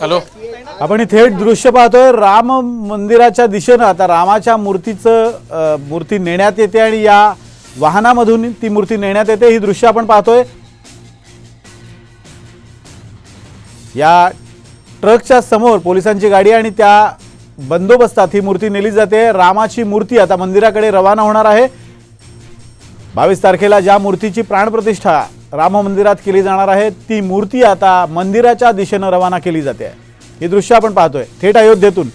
Hello? आपण थेट दृश्य पाहतोय. राम मंदिराच्या दिशेनं आता रामाच्या मूर्तीचं मूर्ती नेण्यात येते आणि या वाहनामधून ती मूर्ती नेण्यात येते. ही दृश्य आपण पाहतोय. या ट्रकच्या समोर पोलिसांची गाडी आणि त्या बंदोबस्तात ही मूर्ती नेली जाते. रामाची मूर्ती आता मंदिराकडे रवाना होणार आहे. बावीस तारखेला ज्या मूर्तीची प्राणप्रतिष्ठा राम मंदिरात केली जाणार आहे. ती मूर्ती आता मंदिराच्या दिशेनं रवाना केली जाते. हे दृश्य आपण पाहतोय. थेट अयोध्येतून.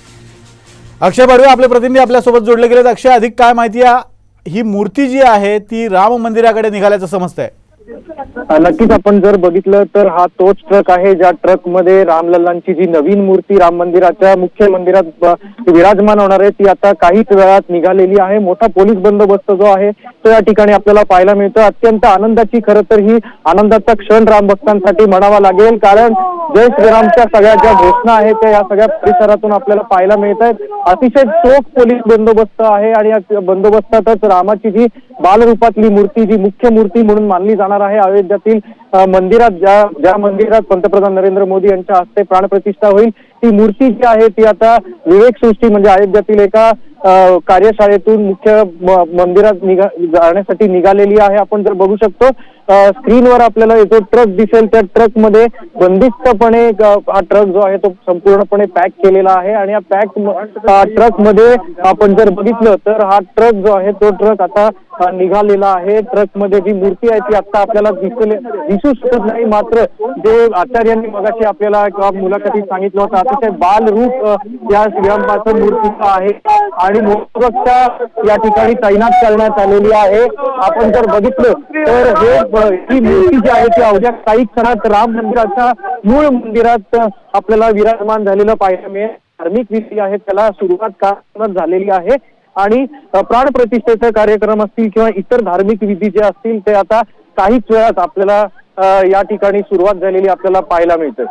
अक्षय बडवे आपले प्रतिनिधी आपल्यासोबत जोडले गेलेत. अक्षय अधिक काय माहिती आहे? ही मूर्ती जी आहे ती राम मंदिराकडे निघाल्याचं समजतंय. नक्कीच आपण जर बघितलं तर हा तोच ट्रक आहे ज्या ट्रकमध्ये रामलल्लांची जी नवीन मूर्ती राम मंदिराच्या मुख्य मंदिरात विराजमान होणार आहे ती आता काहीच वेळात निघालेली आहे. मोठा पोलीस बंदोबस्त जो आहे तो या ठिकाणी आपल्याला पाहायला मिळतो अत्यंत आनंदाची खरं तर ही आनंदाचा क्षण राम भक्तांसाठी म्हणावा लागेल. कारण जय श्रीरामच्या सगळ्या ज्या घोषणा आहेत त्या या सगळ्या परिसरातून आपल्याला पाहायला मिळत आहेत अतिशय चोख पोलीस बंदोबस्त आहे आणि या बंदोबस्तातच रामाची जी बालरूपातली मूर्ती जी मुख्य मूर्ती म्हणून मानली जाणार आहे. अयोध्यातील मंदिरात ज्या ज्या मंदिरात पंतप्रधान नरेंद्र मोदी यांच्या हस्ते प्राणप्रतिष्ठा होईल ती मूर्ती जी आहे ती आता विवेक सृष्टी म्हणजे अयोध्यातील एका कार्यशाळेतून मुख्य मंदिरात निघा जाण्यासाठी निघालेली आहे. आपण जर बघू शकतो स्क्रीनवर आपल्याला जो ट्रक दिसेल. त्या ट्रकमध्ये बंदिस्तपणे हा ट्रक जो आहे तो संपूर्णपणे पॅक केलेला आहे आणि या पॅक ट्रकमध्ये आपण जर बघितलं तर हा ट्रक जो आहे तो ट्रक आता निघालेला आहे. ट्रकमध्ये जी मूर्ती आहे ती आता आपल्याला दिसले दिसू शकत नाही. मात्र जे आचार्यांनी मगाशी आपल्याला एका मुलाखतीत सांगितलं होतं. अतिशय बालरूप अ, या श्रीरामपासून मूर्तीचं आहे. आणि मोदकच्या या ठिकाणी तैनात करण्यात आलेली आहे. आपण जर बघितलं तर हे ही मूर्ती जी आहे ती अवघ्या काही क्षणात राम मंदिराच्या मूळ मंदिरात आपल्याला विराजमान झालेलं पाहायला मिळेल. धार्मिक विधी आहे त्याला सुरुवात का झालेली आहे. आणि प्राणप्रतिष्ठेचे कार्यक्रम असतील किंवा इतर धार्मिक विधी जे असतील ते आता काहीच वेळात आपल्याला या ठिकाणी सुरुवात झालेली आपल्याला पाहायला मिळते.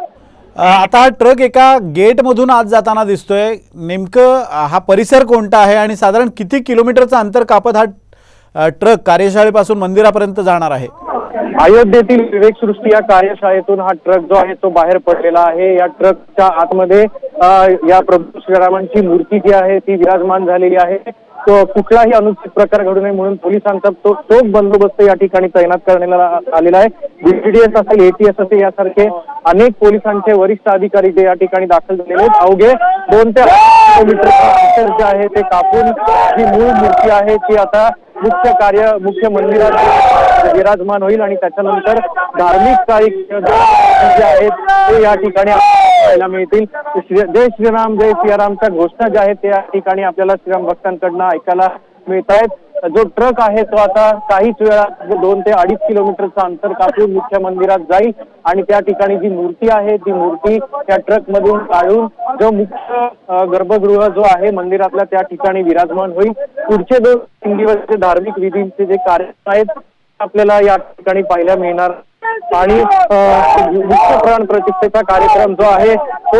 आता हा ट्रक एका गेटमधून आज जाताना दिसतोय. नेमकं हा परिसर कोणता आहे? आणि साधारण किती किलोमीटरचं अंतर कापत हा ट्रक कार्यशाळेपासून मंदिरापर्यंत जाणार आहे. अयोध्येतील विवेक सृष्टी या कार्यशाळेतून हा ट्रक जो आहे तो बाहेर पडलेला आहे. या ट्रकच्या आतमध्ये या प्रभू श्रीरामांची मूर्ती जी आहे ती विराजमान झालेली आहे. तो कुठलाही अनुचित प्रकार घडू नये म्हणून पोलिसांचा तो चोख बंदोबस्त या ठिकाणी तैनात करण्यात आलेला आहे. बीटीडीएस असेल एटीएस असेल यासारखे अनेक पोलिसांचे वरिष्ठ अधिकारी जे या ठिकाणी दाखल झालेले आहेत. अवघे दोन ते किलोमीटर जे आहे ते कापून जी मूळ मूर्ती आहे ती आता मुख्य कार्य मुख्य मंदिरात विराजमान होईल आणि त्याच्यानंतर धार्मिक काही जे आहेत ते या ठिकाणी पाहायला मिळतील. श्री- जय श्रीराम जय सियारामच्या घोषणा ज्या आहेत त्या ठिकाणी आपल्याला श्रीराम भक्तांकडनं ऐकायला मिळत आहेत जो ट्रक आहे तो आता काहीच वेळात म्हणजे दोन ते अडीच किलोमीटरचं अंतर कापून मुख्य मंदिरात जाईल. आणि त्या ठिकाणी जी मूर्ती आहे ती मूर्ती त्या ट्रक मधून काढून जो मुख्य गर्भगृह जो आहे मंदिरातला त्या ठिकाणी विराजमान होईल. पुढचे दोन तीन दिवस धार्मिक विधींचे जे कार्यक्रम आहेत आपल्याला या ठिकाणी पाहायला मिळणार. आणि मुख्य प्राण प्रतिष्ठेचा कार्यक्रम जो आहे तो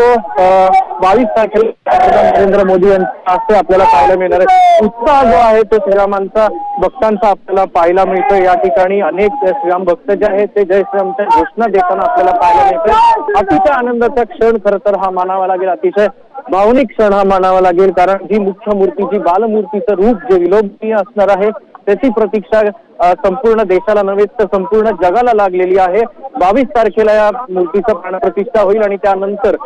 बावीस तारखेला नरेंद्र मोदी यांच्या हस्ते आपल्याला पाहायला मिळणार आहे. उत्साह जो आहे तो श्रीरामांचा भक्तांचा आपल्याला पाहायला मिळतो या ठिकाणी अनेक श्रीराम भक्त जे आहेत ते जय श्रीरामच्या घोषणा देताना आपल्याला पाहायला मिळतं अतिशय आनंदाचा क्षण खरं तर हा मानावा लागेल. अतिशय भावनिक क्षण हा मानावा लागेल कारण जी मुख्य मूर्ती जी बालमूर्तीचं रूप जे विलोभनीय असणार आहे त्याची प्रतीक्षा संपूर्ण देशाला नव्हे तर संपूर्ण जगाला लागलेली आहे. बावीस तारखेला या मूर्तीचं प्राणप्रतिष्ठा होईल आणि त्यानंतर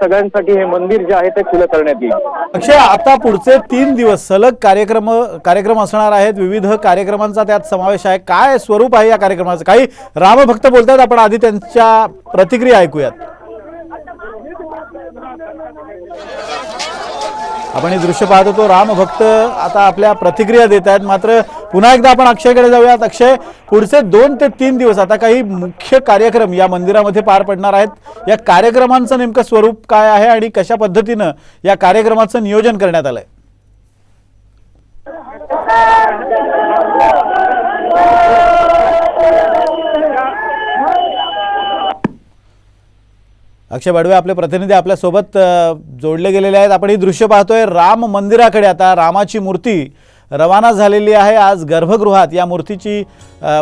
सगळ्यांसाठी हे मंदिर जे आहे ते खुलं करण्यात येईल. अक्षय आता पुढचे तीन दिवस सलग कार्यक्रम कार्यक्रम असणार आहेत. विविध कार्यक्रमांचा त्यात समावेश आहे. काय स्वरूप आहे या कार्यक्रमाचं? काही रामभक्त बोलतात आपण आधी त्यांच्या प्रतिक्रिया ऐकूयात. आपण हे दृश्य पाहत होतो रामभक्त आता आपल्या प्रतिक्रिया देत आहेत. मात्र पुन्हा एकदा आपण अक्षयकडे जाऊयात. अक्षय पुढचे दोन ते तीन दिवस आता काही मुख्य कार्यक्रम या मंदिरामध्ये पार पडणार आहेत. या कार्यक्रमांचं नेमकं स्वरूप काय आहे आणि कशा पद्धतीनं या कार्यक्रमाचं नियोजन करण्यात आलंय? अक्षय बडवे आपले प्रतिनिधी आपल्यासोबत जोडले गेलेले आहेत. आपण ही दृश्य पाहतोय. राम मंदिराकडे आता रामाची मूर्ती रवाना झालेली आहे. आज गर्भगृहात या मूर्तीची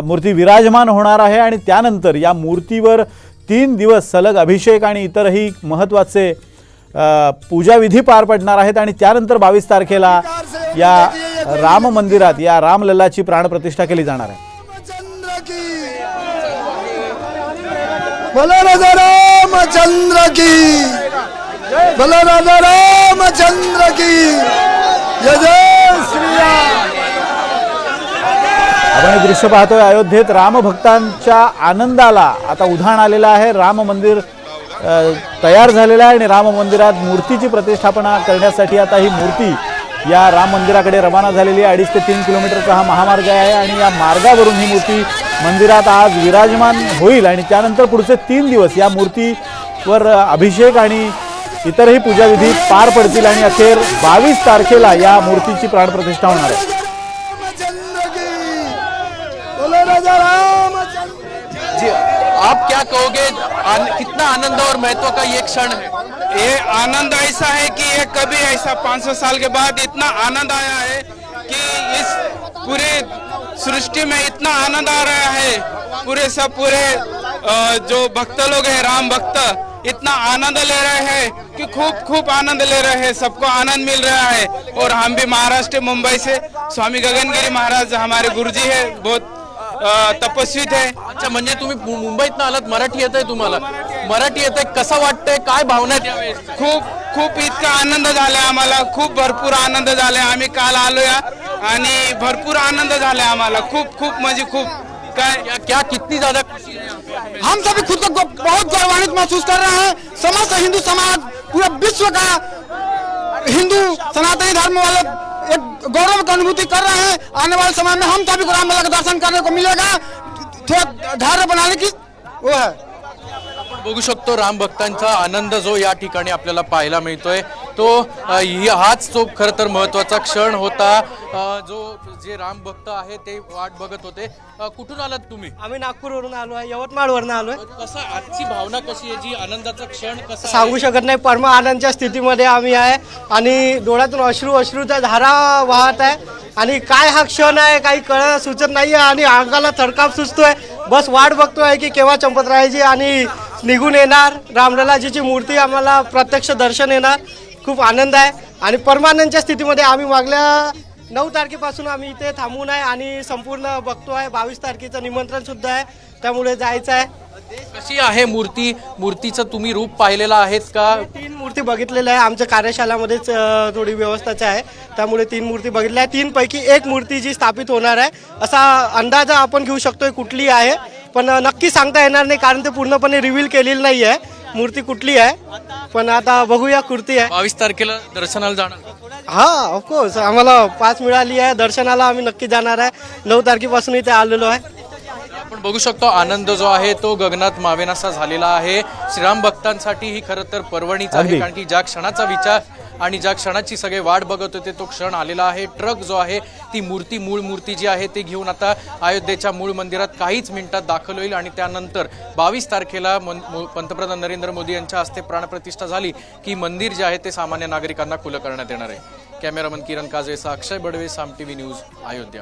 मूर्ती विराजमान होणार आहे आणि त्यानंतर या मूर्तीवर तीन दिवस सलग अभिषेक आणि इतरही महत्त्वाचे पूजाविधी पार पडणार आहेत आणि त्यानंतर बावीस तारखेला या राम मंदिरात या रामलल्लाची प्राणप्रतिष्ठा केली जाणार आहे. बोलो राजा रामचंद्र की। बोलो राजा रामचंद्र की जय जय आपण हे दृश्य पाहतोय अयोध्येत रामभक्तांच्या आनंदाला आता उधाण आलेलं आहे. राम मंदिर तयार झालेलं आहे आणि राम मंदिरात मूर्तीची प्रतिष्ठापना करण्यासाठी आता ही मूर्ती या राम मंदिराकडे रवाना झालेली आहे. अडीच ते तीन किलोमीटरचा हा महामार्ग आहे आणि या मार्गावरून ही मूर्ती मंदिरात आज विराजमान होईल आणि त्यानंतर पुढचे तीन दिवस या मूर्तीवर अभिषेक आणि इतरही पूजाविधी पार पडतील आणि अखेर बावीस तारखेला या मूर्तीची प्राणप्रतिष्ठा होणार आहे. रामचंद्र की बोलो राजा रामचंद्र जी आप क्या कहोगे आन, कितना आनंद और महत्त्व का ये क्षण है? ये आनंद ऐसा है कि ये कभी ऐसा 500 साल के बाद इतना आनंद आया है कि इस पूरे सृष्टि में इतना आनंद आ रहा है। पूरे सब पूरे जो भक्त लोग हैं राम भक्त इतना आनंद ले रहे हैं कि खूब खूब आनंद ले रहे हैं। सबको आनंद मिल रहा है। और हम भी महाराष्ट्र मुंबई से। स्वामी गगनगिरी महाराज हमारे गुरुजी है बहुत तपस्वी थे अच्छा म्हणजे तुम्ही मुंबईतनं आलात मराठी येत आहे तुम्हाला. मराठी येत आहे कसं वाटतंय? काय भावना खूप खूप इतका आनंद झालाय आम्हाला. खूप भरपूर आनंद झालाय. आम्ही काल आलोया. आणि भरपूर आनंद झाला आम्हाला. खूप खूप म्हणजे खूप. काय? क्या क्या कितनी ज्यादा हम सभी खुद को बहुत गौरवान्वित महसूस कर रहे हैं। समस्त हिंदू समाज पूरा विश्व का हिंदू सनातनी धर्म वाले एक गौरव की अनुभूति कर रहे हैं। आने वाले समय में हम सभी को राम का दर्शन करने को मिलेगा। थोड़ा धैर्य बनाने की वो है। बघू शकतो राम भक्तांचा आनंद जो या ठिकाणी आपल्याला पाहायला मिळतोय. तो हाच तो खर तर महत्त्वाचा क्षण होता. जो जे राम भक्त आहे ते वाट बघत होते. कुठून आलात तुम्ही? आम्ही नागपूरवरून आलो आहे यवतमाळवरून आलो आहे. कसा आजची भावना कशी आहे? जी आनंदाचा क्षण कसा? सांगू शकत नाही परम आनंदच्या स्थितीमध्ये आम्ही आहे. आणि डोळ्यातून अश्रू अश्रूच्या धारा वाहत आहे. आणि काय हा क्षण आहे काही कळ सुचत नाही आहे आणि अंगाला थरकाप सुचतोय. बस वाट बघतोय की केव्हा चंपतरायाची आणि निघून येणार. रामललाजीची मूर्ती आम्हाला प्रत्यक्ष दर्शन येणार. खूप आनंद आहे. आणि परमानंदच्या स्थितीमध्ये आम्ही मागल्या नऊ तारखेपासून आम्ही इथे थांबून आहे आणि संपूर्ण बघतो आहे. बावीस तारखेचं निमंत्रण सुद्धा आहे. त्यामुळे जायचं आहे. कशी आहे मूर्ती? मूर्तीचं तुम्ही रूप पाहिलेलं आहेत का? तीन मूर्ती बघितलेल्या आहे. आमच्या कार्यशालामध्येच थोडी व्यवस्थाच आहे. त्यामुळे तीन मूर्ती बघितल्या आहे तीन पैकी एक मूर्ती जी स्थापित होणार आहे असा अंदाज आपण घेऊ शकतोय कुठली आहे. पण नक्की सांगता येणार नाही कारण ते पूर्णपणे रिव्हील केलेली नाही आहे मूर्ती कुठली आहे? पण आता बघूया कुर्ती आहे. बावीस तारखेला दर्शनाला जाणार. हा ऑफकोर्स आम्हाला पाच मिळाली आहे. दर्शनाला आम्ही नक्की जाणार आहे. नऊ तारखेपासून इथे आलेलो आहे. आपण बघू शकतो आनंद जो आहे तो गगनात मावेनासा झालेला आहे. श्रीराम भक्तांसाठी ही खरं तर पर्वणीच आहे. कारण की ज्या क्षणाचा विचार आणि ज्या क्षणाची सगळे वाट बघत होते तो क्षण आलेला आहे. ट्रक जो आहे ती मूर्ती मूळ मूर्ती जी आहे ती घेऊन आता अयोध्येच्या मूळ मंदिरात काहीच मिनिटात दाखल होईल आणि त्यानंतर बावीस तारखेला पंतप्रधान नरेंद्र मोदी यांच्या हस्ते प्राणप्रतिष्ठा झाली की मंदिर जे आहे ते सामान्य नागरिकांना खुलं करण्यात येणार आहे. कॅमेरामन किरण काजवेसा अक्षय बडवे साम टीव्ही न्यूज अयोध्या.